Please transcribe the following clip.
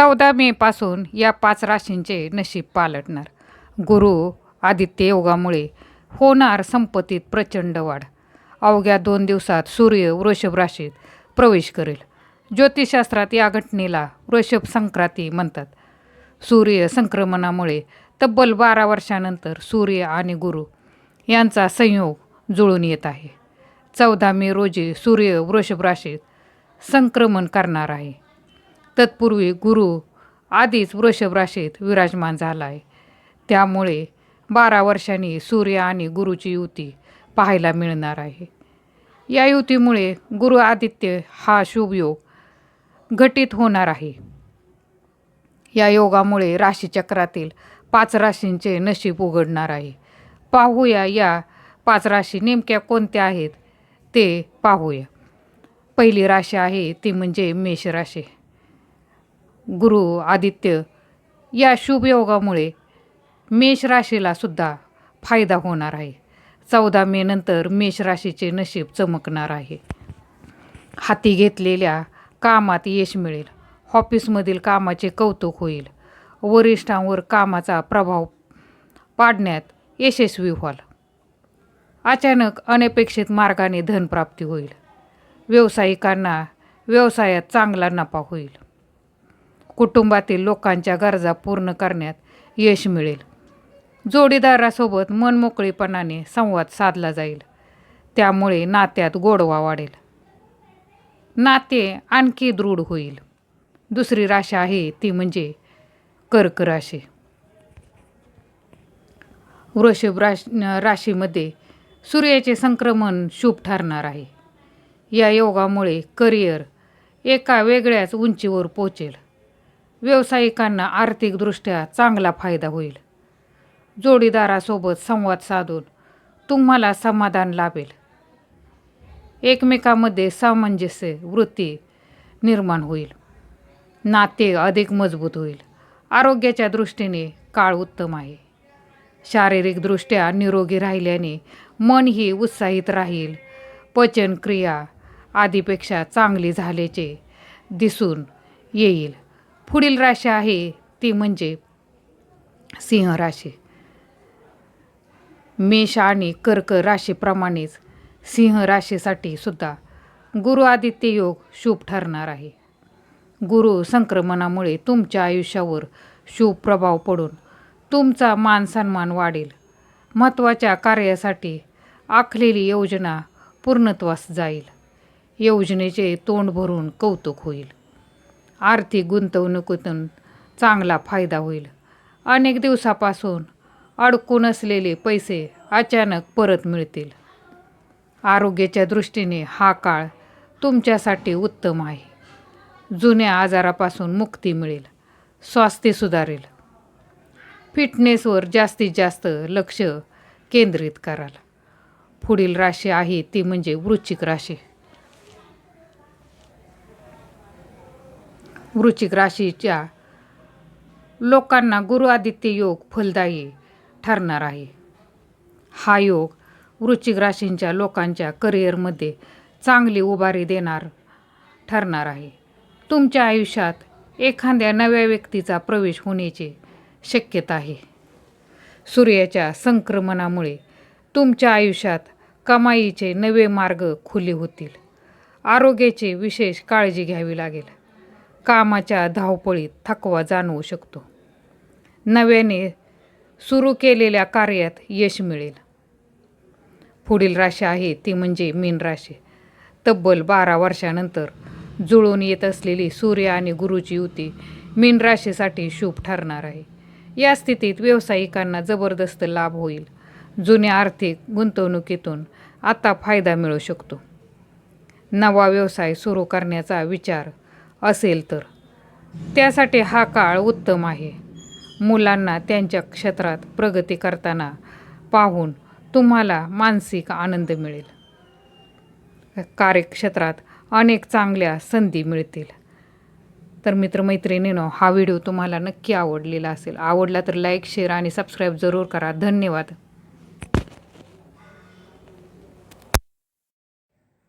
चौदा मेपासून या पाच राशींचे नशीब पालटणार. गुरु आदित्य योगामुळे होणार संपत्तीत प्रचंड वाढ. अवघ्या दोन दिवसात सूर्य वृषभ राशीत प्रवेश करेल. ज्योतिषशास्त्रात या घटनेला वृषभ संक्रांती म्हणतात. सूर्य संक्रमणामुळे तब्बल बारा वर्षानंतर सूर्य आणि गुरु यांचा संयोग जुळून येत आहे. चौदा मे रोजी सूर्य वृषभ राशीत संक्रमण करणार आहे. तत्पूर्वी गुरु आधीच वृषभ राशीत विराजमान झाला आहे त्यामुळे बारा वर्षांनी सूर्य आणि गुरुची युती पाहायला मिळणार आहे. या युतीमुळे गुरु आदित्य हा शुभयोग घटित होणार आहे. या योगामुळे राशीचक्रातील पाच राशींचे नशीब उघडणार आहे. पाहूया या पाच राशी नेमक्या कोणत्या आहेत ते पाहूया. पहिली राशी आहे ती म्हणजे मेष राशी. गुरु आदित्य या शुभयोगामुळे मेष राशीला सुद्धा फायदा होणार आहे. चौदा मे नंतर मेष राशीचे नशीब चमकणार आहे. हाती घेतलेल्या कामात यश मिळेल. ऑफिसमधील कामाचे कौतुक होईल. वरिष्ठांवर कामाचा प्रभाव पाडण्यात यशस्वी व्हाल. अचानक अनपेक्षित मार्गाने धनप्राप्ती होईल. व्यावसायिकांना व्यवसायात चांगला नफा होईल. कुटुंबातील लोकांच्या गरजा पूर्ण करण्यात यश मिळेल. जोडीदारासोबत मनमोकळीपणाने संवाद साधला जाईल. त्यामुळे नात्यात गोडवा वाढेल. नाते आणखी दृढ होईल. दुसरी राशी आहे ती म्हणजे कर्क राशी. वृषभ राश राशीमध्ये सूर्याचे संक्रमण शुभ ठरणार आहे. या योगामुळे करिअर एका वेगळ्याच उंचीवर पोचेल. व्यावसायिकांना आर्थिकदृष्ट्या चांगला फायदा होईल. जोडीदारासोबत संवाद साधून तुम्हाला समाधान लाभेल. एकमेकामध्ये सामंजस्य वृत्ती निर्माण होईल. नाते अधिक मजबूत होईल. आरोग्याच्या दृष्टीने काळ उत्तम आहे. शारीरिकदृष्ट्या निरोगी राहिल्याने मनही उत्साहित राहील. पचनक्रिया आधीपेक्षा चांगली झाल्याचे दिसून येईल. पुढील राशी आहे ती म्हणजे सिंह राशी. मेष आणि कर्क राशीप्रमाणेच सिंह राशीसाठी सुद्धा गुरु आदित्य योग शुभ ठरणार आहे. गुरु संक्रमणामुळे तुमच्या आयुष्यावर शुभ प्रभाव पडून तुमचा मान सन्मान वाढेल. महत्त्वाच्या कार्यासाठी आखलेली योजना पूर्णत्वास जाईल. योजनेचे तोंड भरून कौतुक होईल. आर्थिक गुंतवणुकीतून चांगला फायदा होईल. अनेक दिवसापासून अडकून असलेले पैसे अचानक परत मिळतील. आरोग्याच्या दृष्टीने हा काळ तुमच्यासाठी उत्तम आहे. जुन्या आजारापासून मुक्ती मिळेल. स्वास्थ्य सुधारेल. फिटनेसवर जास्तीत जास्त लक्ष केंद्रित कराल. पुढील राशी आहे ती म्हणजे वृश्चिक राशी. वृश्चिक राशीच्या लोकांना गुरु आदित्य योग फलदायी ठरणार आहे. हा योग वृश्चिक राशींच्या लोकांच्या करिअरमध्ये चांगली उभारी देणार ठरणार आहे. तुमच्या आयुष्यात एखाद्या नव्या व्यक्तीचा प्रवेश होण्याची शक्यता आहे. सूर्याच्या संक्रमणामुळे तुमच्या आयुष्यात कमाईचे नवे मार्ग खुले होतील. आरोग्याची विशेष काळजी घ्यावी लागेल. कामाच्या धावपळीत थकवा जाणवू शकतो. नव्याने सुरू केलेल्या कार्यात यश मिळेल. पुढील राशी आहे ती म्हणजे मीन राशी. तब्बल बारा वर्षानंतर जुळून येत असलेली सूर्य आणि गुरुची युती मीन राशीसाठी शुभ ठरणार आहे. या स्थितीत व्यावसायिकांना जबरदस्त लाभ होईल. जुन्या आर्थिक गुंतवणुकीतून आता फायदा मिळू शकतो. नवा व्यवसाय सुरू करण्याचा विचार असेल तर. त्यासाठी हा काळ उत्तम आहे. मुलांना त्यांच्या क्षेत्रात प्रगती करताना पाहून तुम्हाला मानसिक आनंद मिळेल. कार्यक्षेत्रात अनेक चांगल्या संधी मिळतील. तर मित्रमैत्रिणीनो हा व्हिडिओ तुम्हाला नक्की आवडलेला असेल आवडला तर लाईक शेअर आणि सबस्क्राईब जरूर करा. धन्यवाद.